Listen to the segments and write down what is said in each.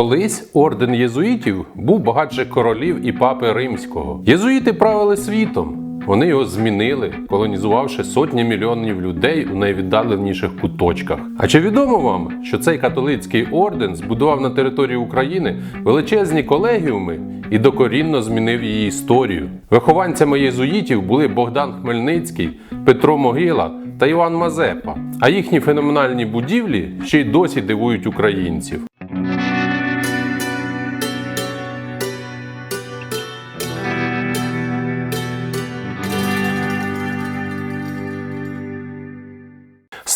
Колись орден єзуїтів був багатше королів і папи римського. Єзуїти правили світом. Вони його змінили, колонізувавши сотні мільйонів людей у найвіддаленіших куточках. А чи відомо вам, що цей католицький орден збудував на території України величезні колегіуми і докорінно змінив її історію? Вихованцями єзуїтів були Богдан Хмельницький, Петро Могила та Іван Мазепа. А їхні феноменальні будівлі ще й досі дивують українців.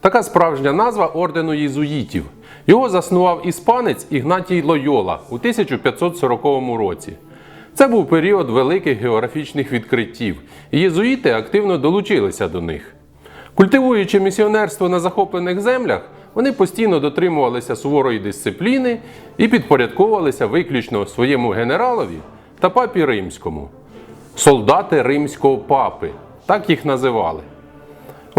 така справжня назва ордену єзуїтів. Його заснував іспанець Ігнатій Лойола у 1540 році. Це був період великих географічних відкриттів, і єзуїти активно долучилися до них. Культивуючи місіонерство на захоплених землях, вони постійно дотримувалися суворої дисципліни і підпорядковувалися виключно своєму генералові та папі римському. Солдати римського папи, так їх називали.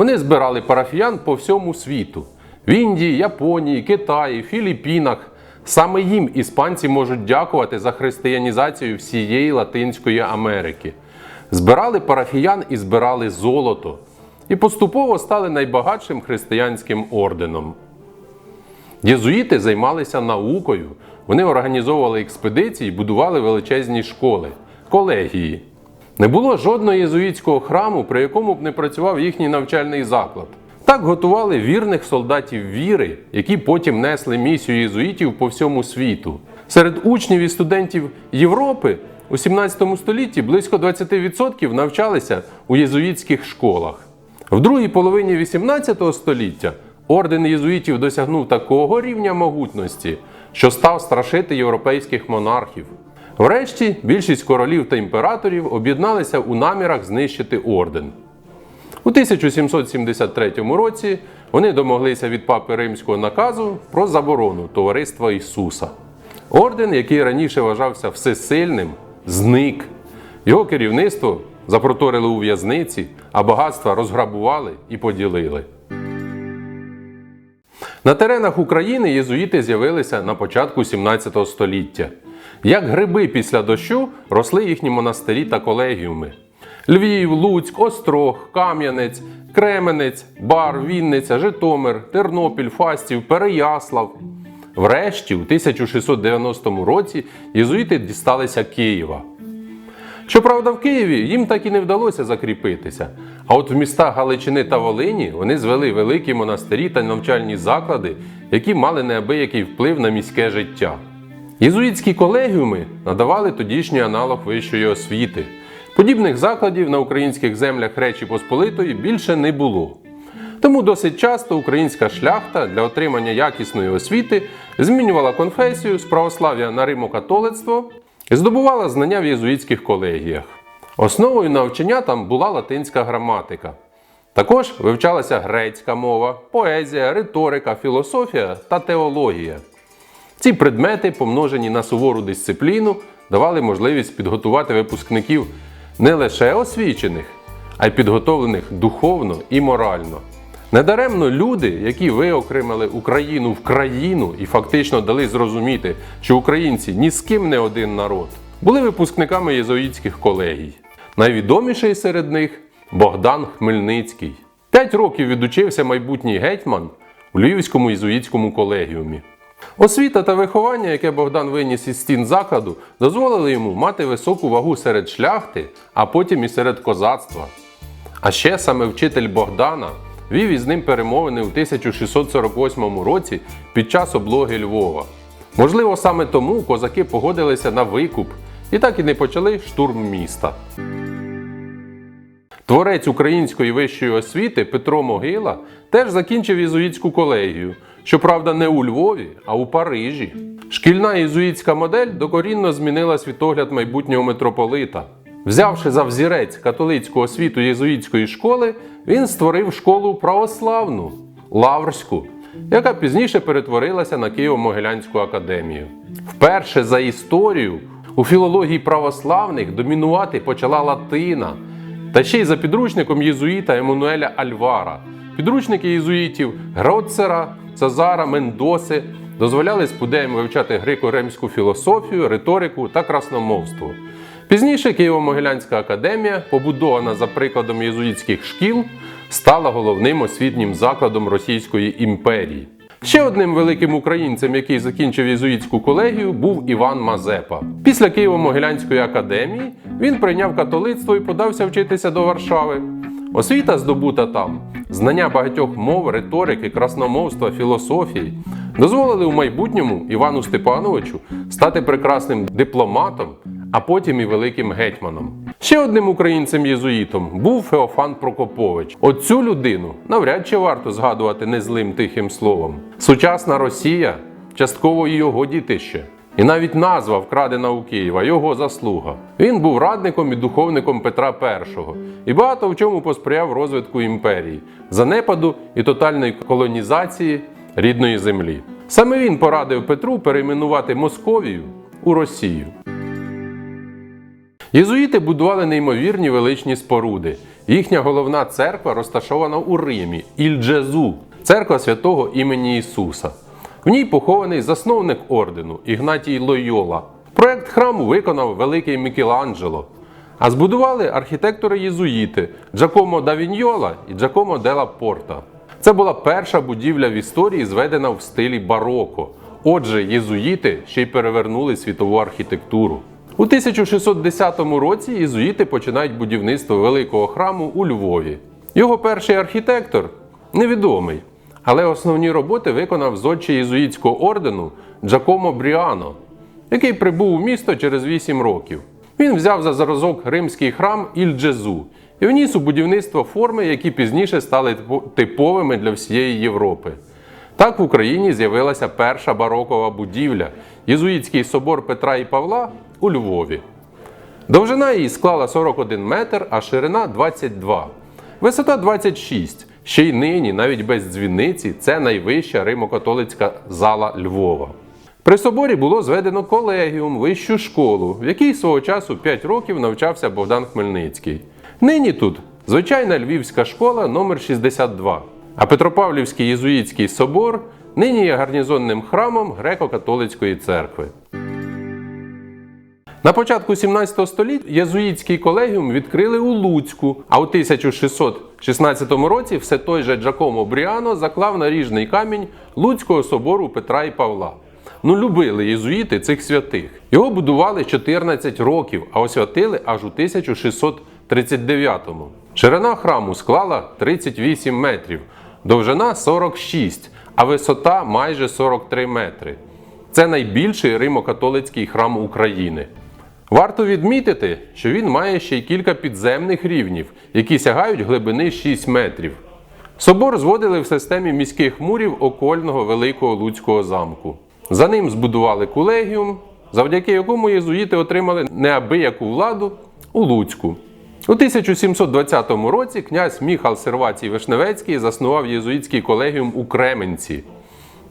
Вони збирали парафіян по всьому світу: в Індії, Японії, Китаї, Філіппінах. Саме їм іспанці можуть дякувати за християнізацію всієї Латинської Америки. Збирали парафіян і збирали золото. І поступово стали найбагатшим християнським орденом. Єзуїти займалися наукою. Вони організовували експедиції, будували величезні школи, колегії. Не було жодного єзуїтського храму, при якому б не працював їхній навчальний заклад. Так готували вірних солдатів віри, які потім несли місію єзуїтів по всьому світу. Серед учнів і студентів Європи у 17 столітті близько 20% навчалися у єзуїтських школах. В другій половині 18 століття орден єзуїтів досягнув такого рівня могутності, що став страшити європейських монархів. Врешті більшість королів та імператорів об'єдналися у намірах знищити орден. У 1773 році вони домоглися від папи римського наказу про заборону Товариства Ісуса. Орден, який раніше вважався всесильним, зник. Його керівництво запроторили у в'язниці, а багатства розграбували і поділили. На теренах України єзуїти з'явилися на початку 17 століття. Як гриби після дощу росли їхні монастирі та колегіуми. Львів, Луцьк, Острог, Кам'янець, Кременець, Бар, Вінниця, Житомир, Тернопіль, Фастів, Переяслав. Врешті, у 1690 році, єзуїти дісталися Києва. Щоправда, в Києві їм так і не вдалося закріпитися. А от в містах Галичини та Волині вони звели великі монастирі та навчальні заклади, які мали неабиякий вплив на міське життя. Єзуїтські колегіуми надавали тодішній аналог вищої освіти. Подібних закладів на українських землях Речі Посполитої більше не було. Тому досить часто українська шляхта для отримання якісної освіти змінювала конфесію з православ'я на римокатолицтво і здобувала знання в єзуїтських колегіях. Основою навчання там була латинська граматика. Також вивчалася грецька мова, поезія, риторика, філософія та теологія. Ці предмети, помножені на сувору дисципліну, давали можливість підготувати випускників не лише освічених, а й підготовлених духовно і морально. Недаремно люди, які виокремили Україну в країну і фактично дали зрозуміти, що українці ні з ким не один народ, були випускниками єзуїтських колегій. Найвідоміший серед них Богдан Хмельницький. П'ять років відучився майбутній гетьман у Львівському єзуїтському колегіумі. Освіта та виховання, яке Богдан виніс із стін закладу, дозволили йому мати високу вагу серед шляхти, а потім і серед козацтва. А ще саме вчитель Богдана вів із ним перемовини у 1648 році під час облоги Львова. Можливо, саме тому козаки погодилися на викуп і так і не почали штурм міста. Творець української вищої освіти Петро Могила теж закінчив єзуїтську колегію. Щоправда, не у Львові, а у Парижі. Шкільна єзуїтська модель докорінно змінила світогляд майбутнього митрополита. Взявши за взірець католицьку освіту єзуїтської школи, він створив школу православну Лаврську, яка пізніше перетворилася на Києво-Могилянську академію. Вперше за історію у філології православних домінувати почала латина, та ще й за підручником єзуїта Еммануеля Альвара. Підручники єзуїтів Гроцера, Цезара, Мендоси дозволяли спудеям вивчати греко-римську філософію, риторику та красномовство. Пізніше Києво-Могилянська академія, побудована за прикладом єзуїтських шкіл, стала головним освітнім закладом Російської імперії. Ще одним великим українцем, який закінчив єзуїтську колегію, був Іван Мазепа. Після Києво-Могилянської академії він прийняв католицтво і подався вчитися до Варшави. Освіта здобута там, знання багатьох мов, риторики, красномовства, філософії дозволили у майбутньому Івану Степановичу стати прекрасним дипломатом, а потім і великим гетьманом. Ще одним українцем-єзуїтом був Феофан Прокопович. Оцю людину навряд чи варто згадувати незлим тихим словом. Сучасна Росія частково його дітище. І навіть назва вкрадена у Києва його заслуга. Він був радником і духовником Петра І і багато в чому посприяв розвитку імперії, занепаду і тотальної колонізації рідної землі. Саме він порадив Петру перейменувати Московію у Росію. Єзуїти будували неймовірні величні споруди. Їхня головна церква розташована у Римі Ільджезу, церква святого імені Ісуса. В ній похований засновник ордену Ігнатій Лойола. Проект храму виконав великий Мікеланджело. А збудували архітектори єзуїти Джакомо да Віньола і Джакомо Делла Порта. Це була перша будівля в історії, зведена в стилі бароко. Отже, єзуїти ще й перевернули світову архітектуру. У 1610 році єзуїти починають будівництво великого храму у Львові. Його перший архітектор невідомий, але основні роботи виконав зодчий єзуїтського ордену Джакомо Бріано, який прибув у місто через 8 років. Він взяв за зразок римський храм Ільджезу і вніс у будівництво форми, які пізніше стали типовими для всієї Європи. Так в Україні з'явилася перша барокова будівля Єзуїтський собор Петра і Павла у Львові. Довжина її склала 41 метр, а ширина 22. Висота 26. Ще й нині, навіть без дзвіниці, це найвища римокатолицька зала Львова. При соборі було зведено колегіум, вищу школу, в якій свого часу 5 років навчався Богдан Хмельницький. Нині тут звичайна львівська школа номер 62 а Петропавлівський єзуїтський собор нині є гарнізонним храмом греко-католицької церкви. На початку 17 століття єзуїтський колегіум відкрили у Луцьку, а у 1616 році все той же Джакомо Бріано заклав наріжний камінь Луцького собору Петра і Павла. Ну, любили єзуїти цих святих. Його будували 14 років, а освятили аж у 1639-му. Ширина храму склала 38 метрів, довжина 46, а висота майже 43 метри. Це найбільший римокатолицький храм України. Варто відмітити, що він має ще й кілька підземних рівнів, які сягають глибини 6 метрів. Собор зводили в системі міських мурів окольного Великого Луцького замку. За ним збудували колегіум, завдяки якому єзуїти отримали неабияку владу у Луцьку. У 1720 році князь Міхал Сервацій Вишневецький заснував єзуїтський колегіум у Кременці.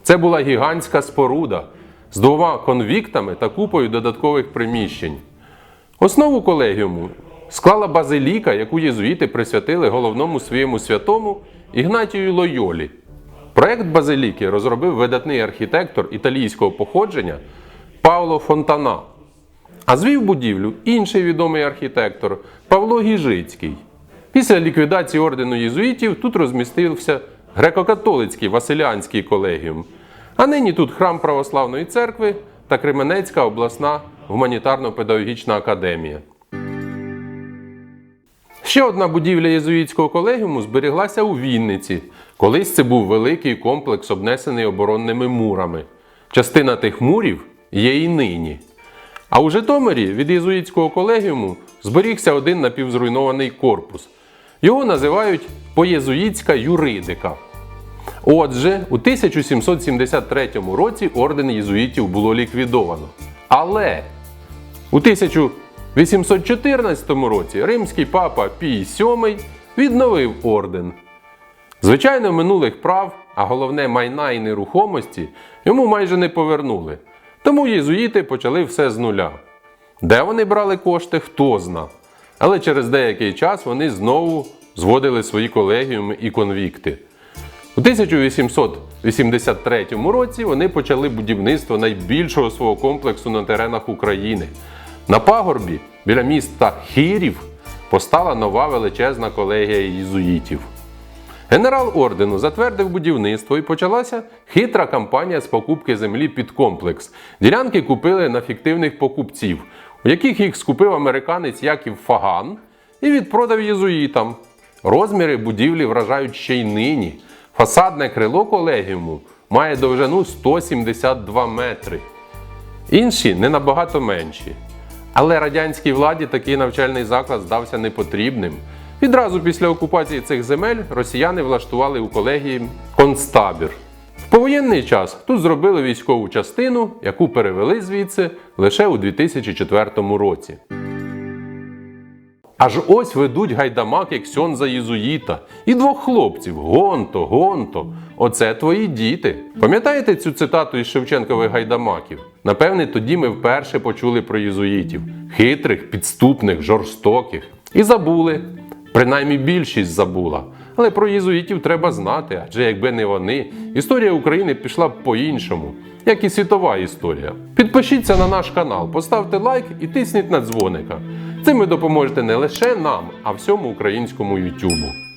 Це була гігантська споруда з двома конвіктами та купою додаткових приміщень. Основу колегіуму склала базиліка, яку єзуїти присвятили головному своєму святому Ігнатію Лойолі. Проект базиліки розробив видатний архітектор італійського походження Пауло Фонтана. А звів будівлю інший відомий архітектор Павло Гіжицький. Після ліквідації ордену єзуїтів тут розмістився греко-католицький Василянський колегіум. А нині тут храм Православної церкви та Кременецька обласна гуманітарно-педагогічна академія. Ще одна будівля єзуїтського колегіуму зберіглася у Вінниці. Колись це був великий комплекс, обнесений оборонними мурами. Частина тих мурів є і нині. А у Житомирі від єзуїтського колегіуму зберігся один напівзруйнований корпус. Його називають поєзуїтська юридика. Отже, у 1773 році орден єзуїтів було ліквідовано. Але у 1814 році римський папа Пій VII відновив орден. Звичайно, минулих прав, а головне майна і нерухомості, йому майже не повернули. Тому єзуїти почали все з нуля. Де вони брали кошти, хто зна. Але через деякий час вони знову зводили свої колегіуми і конвікти. У 1883 році вони почали будівництво найбільшого свого комплексу на теренах України. На пагорбі біля міста Хірів постала нова величезна колегія єзуїтів. Генерал ордену затвердив будівництво і почалася хитра кампанія з покупки землі під комплекс. Ділянки купили на фіктивних покупців, у яких їх скупив американець Яків Фаган і відпродав єзуїтам. Розміри будівлі вражають ще й нині. Фасадне крило колегіуму має довжину 172 метри. Інші не набагато менші. Але радянській владі такий навчальний заклад здався непотрібним. Відразу після окупації цих земель росіяни влаштували у колегії концтабір. В повоєнний час тут зробили військову частину, яку перевели звідси лише у 2004 році. Аж ось ведуть гайдамаки Ксьонза Єзуїта і двох хлопців Гонто, Гонто. Оце твої діти. Пам'ятаєте цю цитату із Шевченкових гайдамаків? Напевне, тоді ми вперше почули про єзуїтів хитрих, підступних, жорстоких. І забули. Принаймні більшість забула. Але про єзуїтів треба знати, адже якби не вони, історія України пішла б по-іншому, як і світова історія. Підпишіться на наш канал, поставте лайк і тисніть на дзвоника. Цим ви допоможете не лише нам, а всьому українському Ютубу.